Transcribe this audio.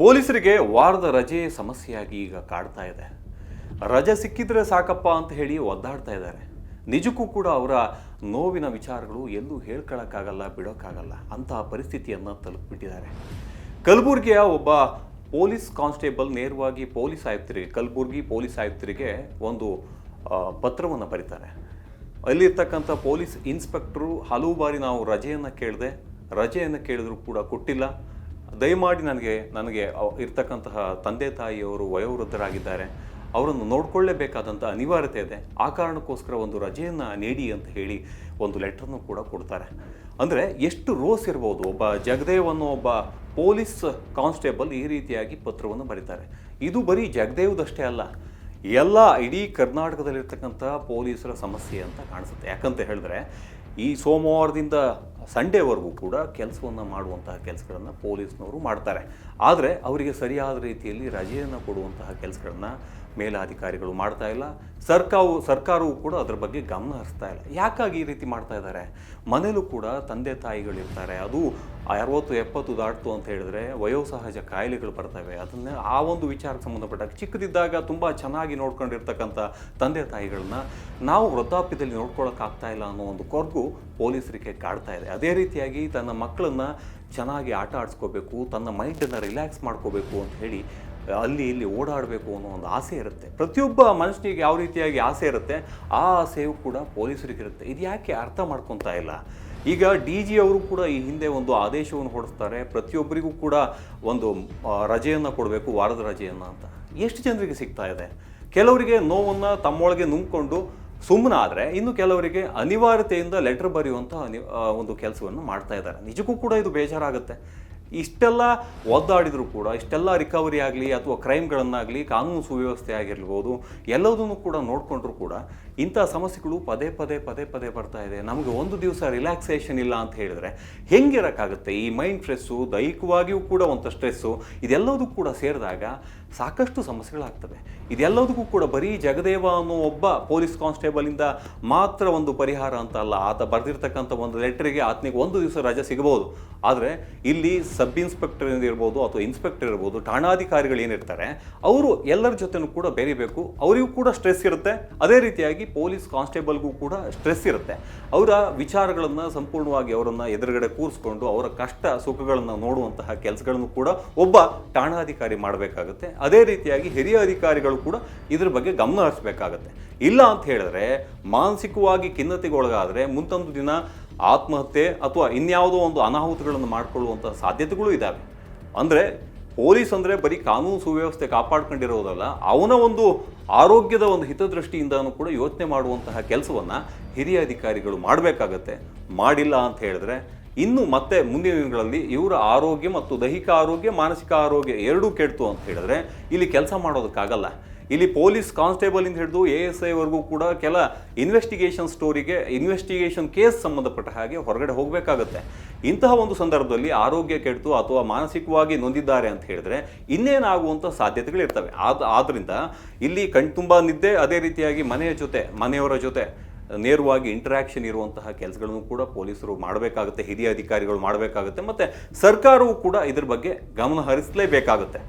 ಪೊಲೀಸರಿಗೆ ವಾರದ ರಜೆ ಸಮಸ್ಯೆಯಾಗಿ ಈಗ ಕಾಡ್ತಾ ಇದೆ. ರಜೆ ಸಿಕ್ಕಿದ್ರೆ ಸಾಕಪ್ಪ ಅಂತ ಹೇಳಿ ಒದ್ದಾಡ್ತಾ ಇದ್ದಾರೆ. ನಿಜಕ್ಕೂ ಕೂಡ ಅವರ ನೋವಿನ ವಿಚಾರಗಳು ಎಲ್ಲೂ ಹೇಳ್ಕೊಳಕ್ಕಾಗಲ್ಲ, ಬಿಡೋಕ್ಕಾಗಲ್ಲ ಅಂತಹ ಪರಿಸ್ಥಿತಿಯನ್ನು ತಲುಪಿಬಿಟ್ಟಿದ್ದಾರೆ. ಕಲಬುರಗಿಯ ಒಬ್ಬ ಪೊಲೀಸ್ ಕಾನ್ಸ್ಟೇಬಲ್ ನೇರವಾಗಿ ಪೊಲೀಸ್ ಆಯುಕ್ತರಿಗೆ, ಕಲಬುರಗಿ ಪೊಲೀಸ್ ಆಯುಕ್ತರಿಗೆ ಒಂದು ಪತ್ರವನ್ನು ಬರೀತಾರೆ. ಅಲ್ಲಿರ್ತಕ್ಕಂಥ ಪೊಲೀಸ್ ಇನ್ಸ್ಪೆಕ್ಟ್ರು ಹಲವು ಬಾರಿ ನಾವು ರಜೆಯನ್ನು ಕೇಳಿದೆ, ರಜೆಯನ್ನು ಕೇಳಿದ್ರು ಕೂಡ ಕೊಟ್ಟಿಲ್ಲ. ದಯಮಾಡಿ ನನಗೆ ನನಗೆ ಇರ್ತಕ್ಕಂತಹ ತಂದೆ ತಾಯಿಯವರು, ವಯೋವೃದ್ಧರಾಗಿದ್ದಾರೆ. ಅವರನ್ನು ನೋಡಿಕೊಳ್ಳೇಬೇಕಾದಂಥ ಅನಿವಾರ್ಯತೆ ಇದೆ. ಆ ಕಾರಣಕ್ಕೋಸ್ಕರ ಒಂದು ರಜೆಯನ್ನು ನೀಡಿ ಅಂತ ಹೇಳಿ ಒಂದು ಲೆಟ್ರನ್ನು ಕೂಡ ಕೊಡ್ತಾರೆ. ಅಂದರೆ ಎಷ್ಟು ರೋಸ್ ಇರ್ಬೋದು, ಒಬ್ಬ ಜಗದೇವ್ ಅನ್ನೋ ಒಬ್ಬ ಪೊಲೀಸ್ ಕಾನ್ಸ್ಟೇಬಲ್ ಈ ರೀತಿಯಾಗಿ ಪತ್ರವನ್ನು ಬರೀತಾರೆ. ಇದು ಬರೀ ಜಗದೇವ್ದಷ್ಟೇ ಅಲ್ಲ, ಎಲ್ಲ ಇಡೀ ಕರ್ನಾಟಕದಲ್ಲಿರ್ತಕ್ಕಂಥ ಪೊಲೀಸರ ಸಮಸ್ಯೆ ಅಂತ ಕಾಣಿಸುತ್ತೆ. ಯಾಕಂತ ಹೇಳಿದ್ರೆ, ಈ ಸೋಮವಾರದಿಂದ ಸಂಡೇವರೆಗೂ ಕೂಡ ಕೆಲಸವನ್ನು ಮಾಡುವಂತಹ ಕೆಲಸಗಳನ್ನು ಪೊಲೀಸ್ನವರು ಮಾಡ್ತಾರೆ. ಆದರೆ ಅವರಿಗೆ ಸರಿಯಾದ ರೀತಿಯಲ್ಲಿ ರಜೆಯನ್ನು ಕೊಡುವಂತಹ ಕೆಲಸಗಳನ್ನು ಮೇಲಾಧಿಕಾರಿಗಳು ಮಾಡ್ತಾ ಇಲ್ಲ. ಸರ್ಕಾರವು ಸರ್ಕಾರವು ಕೂಡ ಅದರ ಬಗ್ಗೆ ಗಮನ ಹರಿಸ್ತಾ ಇಲ್ಲ. ಯಾಕಾಗಿ ಈ ರೀತಿ ಮಾಡ್ತಾ ಇದ್ದಾರೆ? ಮನೇಲೂ ಕೂಡ ತಂದೆ ತಾಯಿಗಳಿರ್ತಾರೆ ಅದು ಅರವತ್ತು, ಎಪ್ಪತ್ತು ದಾಟ್ತು ಅಂತ ಹೇಳಿದ್ರೆ ವಯೋಸಹಜ ಕಾಯಿಲೆಗಳು ಬರ್ತವೆ. ಅದನ್ನ ಆ ಒಂದು ವಿಚಾರಕ್ಕೆ ಸಂಬಂಧಪಟ್ಟಾಗ ಚಿಕ್ಕದಿದ್ದಾಗ ತುಂಬ ಚೆನ್ನಾಗಿ ನೋಡ್ಕೊಂಡಿರ್ತಕ್ಕಂಥ ತಂದೆ ತಾಯಿಗಳನ್ನ ನಾವು ವೃದ್ಧಾಪ್ಯದಲ್ಲಿ ನೋಡ್ಕೊಳ್ಳೋಕ್ಕಾಗ್ತಾ ಇಲ್ಲ ಅನ್ನೋ ಒಂದು ಕೊರಗು ಪೊಲೀಸರಿಗೆ ಕಾಡ್ತಾ ಇದೆ. ಅದೇ ರೀತಿಯಾಗಿ ತನ್ನ ಮಕ್ಕಳನ್ನ ಚೆನ್ನಾಗಿ ಆಟ ಆಡಿಸ್ಕೋಬೇಕು, ತನ್ನ ಮೈಂಡನ್ನು ರಿಲ್ಯಾಕ್ಸ್ ಮಾಡ್ಕೋಬೇಕು ಅಂತ ಹೇಳಿ ಅಲ್ಲಿ ಇಲ್ಲಿ ಓಡಾಡಬೇಕು ಅನ್ನೋ ಒಂದು ಆಸೆ ಇರುತ್ತೆ. ಪ್ರತಿಯೊಬ್ಬ ಮನುಷ್ಯನಿಗೆ ಯಾವ ರೀತಿಯಾಗಿ ಆಸೆ ಇರುತ್ತೆ, ಆ ಆಸೆಯೂ ಕೂಡ ಪೊಲೀಸರಿಗೆ ಇರುತ್ತೆ. ಇದು ಯಾಕೆ ಅರ್ಥ ಮಾಡ್ಕೊತಾ ಇಲ್ಲ? ಈಗ ಡಿ ಜಿ ಅವರು ಕೂಡ ಈ ಹಿಂದೆ ಒಂದು ಆದೇಶವನ್ನು ಹೊರಡಿಸ್ತಾರೆ. ಪ್ರತಿಯೊಬ್ಬರಿಗೂ ಕೂಡ ಒಂದು ರಜೆಯನ್ನು ಕೊಡಬೇಕು, ವಾರದ ರಜೆಯನ್ನು ಅಂತ. ಎಷ್ಟು ಜನರಿಗೆ ಸಿಗ್ತಾ ಇದೆ? ಕೆಲವರಿಗೆ ನೋವನ್ನು ತಮ್ಮೊಳಗೆ ನುಂಗ್ಕೊಂಡು ಸುಮ್ಮನಾದರೆ ಇನ್ನು ಕೆಲವರಿಗೆ ಅನಿವಾರ್ಯತೆಯಿಂದ ಲೆಟರ್ ಬರೆಯುವಂಥ ಅನಿ ಒಂದು ಕೆಲಸವನ್ನು ಮಾಡ್ತಾ ಇದ್ದಾರೆ. ನಿಜಕ್ಕೂ ಕೂಡ ಇದು ಬೇಜಾರಾಗುತ್ತೆ. ಇಷ್ಟೆಲ್ಲ ಒದ್ದಾಡಿದರೂ ಕೂಡ, ಇಷ್ಟೆಲ್ಲ ರಿಕವರಿ ಆಗಲಿ ಅಥವಾ ಕ್ರೈಮ್ಗಳನ್ನಾಗಲಿ ಕಾನೂನು ಸುವ್ಯವಸ್ಥೆ ಆಗಿರ್ಬೋದು, ಎಲ್ಲದನ್ನು ಕೂಡ ನೋಡಿಕೊಂಡ್ರೂ ಕೂಡ ಇಂಥ ಸಮಸ್ಯೆಗಳು ಪದೇ ಪದೇ ಪದೇ ಪದೇ ಬರ್ತಾ ಇದೆ. ನಮಗೆ ಒಂದು ದಿವಸ ರಿಲ್ಯಾಕ್ಸೇಷನ್ ಇಲ್ಲ ಅಂತ ಹೇಳಿದ್ರೆ ಹೆಂಗಿರೋಕ್ಕಾಗುತ್ತೆ ಈ ಮೈಂಡ್ ಸ್ಟ್ರೆಸ್ಸು ದೈಹಿಕವಾಗಿಯೂ ಕೂಡ ಒಂದು ಸ್ಟ್ರೆಸ್ಸು ಇದೆಲ್ಲದೂ ಕೂಡ ಸೇರಿದಾಗ ಸಾಕಷ್ಟು ಸಮಸ್ಯೆಗಳಾಗ್ತವೆ. ಇದೆಲ್ಲದಕ್ಕೂ ಕೂಡ ಬರೀ ಜಗದೇವ ಅನ್ನೋ ಒಬ್ಬ ಪೊಲೀಸ್ ಕಾನ್ಸ್ಟೇಬಲಿಂದ ಮಾತ್ರ ಒಂದು ಪರಿಹಾರ ಅಂತ ಅಲ್ಲ. ಆತ ಬರೆದಿರ್ತಕ್ಕಂಥ ಒಂದು ಲೆಟ್ರಿಗೆ ಆತನಿಗೆ ಒಂದು ದಿವಸ ರಜೆ ಸಿಗಬಹುದು. ಆದರೆ ಇಲ್ಲಿ ಸಬ್ ಇನ್ಸ್ಪೆಕ್ಟರ್ ಇರ್ಬೋದು ಅಥವಾ ಇನ್ಸ್ಪೆಕ್ಟರ್ ಇರ್ಬೋದು, ಠಾಣಾಧಿಕಾರಿಗಳು ಏನಿರ್ತಾರೆ, ಅವರು ಎಲ್ಲರ ಜೊತೆನೂ ಕೂಡ ಬೆರಿಬೇಕು. ಅವರಿಗೂ ಕೂಡ ಸ್ಟ್ರೆಸ್ ಇರುತ್ತೆ. ಅದೇ ರೀತಿಯಾಗಿ ಪೊಲೀಸ್ ಕಾನ್ಸ್ಟೇಬಲ್ಗೂ ಕೂಡ ಸ್ಟ್ರೆಸ್ ಇರುತ್ತೆ. ಅವರ ವಿಚಾರಗಳನ್ನು ಸಂಪೂರ್ಣವಾಗಿ ಅವರನ್ನು ಎದುರುಗಡೆ ಕೂರಿಸ್ಕೊಂಡು ಅವರ ಕಷ್ಟ ಸುಖಗಳನ್ನು ನೋಡುವಂತಹ ಕೆಲಸಗಳನ್ನು ಕೂಡ ಒಬ್ಬ ಠಾಣಾಧಿಕಾರಿ ಮಾಡಬೇಕಾಗುತ್ತೆ. ಅದೇ ರೀತಿಯಾಗಿ ಹಿರಿಯ ಅಧಿಕಾರಿಗಳು ಕೂಡ ಇದ್ರ ಬಗ್ಗೆ ಗಮನ ಹರಿಸಬೇಕಾಗತ್ತೆ. ಇಲ್ಲ ಅಂತ ಹೇಳಿದ್ರೆ, ಮಾನಸಿಕವಾಗಿ ಖಿನ್ನತೆಗೊಳಗಾದರೆ ಮುಂದೊಂದು ದಿನ ಆತ್ಮಹತ್ಯೆ ಅಥವಾ ಇನ್ಯಾವುದೋ ಒಂದು ಅನಾಹುತಗಳನ್ನು ಮಾಡಿಕೊಳ್ಳುವಂಥ ಸಾಧ್ಯತೆಗಳು ಇದ್ದಾವೆ ಅಂದರೆ ಪೊಲೀಸ್ ಅಂದರೆ ಬರೀ ಕಾನೂನು ಸುವ್ಯವಸ್ಥೆ ಕಾಪಾಡ್ಕೊಂಡಿರೋದಲ್ಲ, ಅವನ ಒಂದು ಆರೋಗ್ಯದ ಒಂದು ಹಿತದೃಷ್ಟಿಯಿಂದನೂ ಕೂಡ ಯೋಚನೆ ಮಾಡುವಂತಹ ಕೆಲಸವನ್ನು ಹಿರಿಯ ಅಧಿಕಾರಿಗಳು ಮಾಡಬೇಕಾಗತ್ತೆ. ಮಾಡಿಲ್ಲ ಅಂತ ಹೇಳಿದ್ರೆ ಇನ್ನು ಮತ್ತೆ ಮುಂದಿನ ದಿನಗಳಲ್ಲಿ ಇವರ ಆರೋಗ್ಯ ಮತ್ತು ದೈಹಿಕ ಆರೋಗ್ಯ, ಮಾನಸಿಕ ಆರೋಗ್ಯ ಎರಡೂ ಕೆಡ್ತು ಅಂತ ಹೇಳಿದ್ರೆ ಇಲ್ಲಿ ಕೆಲಸ ಮಾಡೋದಕ್ಕಾಗಲ್ಲ. ಇಲ್ಲಿ ಪೊಲೀಸ್ ಕಾನ್ಸ್ಟೇಬಲಿಂದ ಹಿಡಿದು ಎ ಎಸ್ ಐವರೆಗೂ ಕೂಡ ಕೆಲ ಇನ್ವೆಸ್ಟಿಗೇಷನ್ ಸ್ಟೋರಿಗೆ ಇನ್ವೆಸ್ಟಿಗೇಷನ್ ಕೇಸ್ ಸಂಬಂಧಪಟ್ಟ ಹಾಗೆ ಹೊರಗಡೆ ಹೋಗಬೇಕಾಗುತ್ತೆ. ಇಂತಹ ಒಂದು ಸಂದರ್ಭದಲ್ಲಿ ಆರೋಗ್ಯ ಕೆಡ್ತು ಅಥವಾ ಮಾನಸಿಕವಾಗಿ ನೊಂದಿದ್ದಾರೆ ಅಂತ ಹೇಳಿದ್ರೆ ಇನ್ನೇನಾಗುವಂಥ ಸಾಧ್ಯತೆಗಳಿರ್ತವೆ. ಆದ ಆದ್ದರಿಂದ ಇಲ್ಲಿ ಕಣ್ತುಂಬ ನಿದ್ದೆ, ಅದೇ ರೀತಿಯಾಗಿ ಮನೆಯ ಜೊತೆ, ಮನೆಯವರ ಜೊತೆ ನೇರವಾಗಿ ಇಂಟ್ರಾಕ್ಷನ್ ಇರುವಂತಹ ಕೆಲಸಗಳನ್ನು ಕೂಡ ಪೊಲೀಸರು ಮಾಡಬೇಕಾಗುತ್ತೆ, ಹಿರಿಯ ಅಧಿಕಾರಿಗಳು ಮಾಡಬೇಕಾಗುತ್ತೆ, ಮತ್ತೆ ಸರ್ಕಾರವು ಕೂಡ ಇದರ ಬಗ್ಗೆ ಗಮನ ಹರಿಸಲೇಬೇಕಾಗುತ್ತೆ.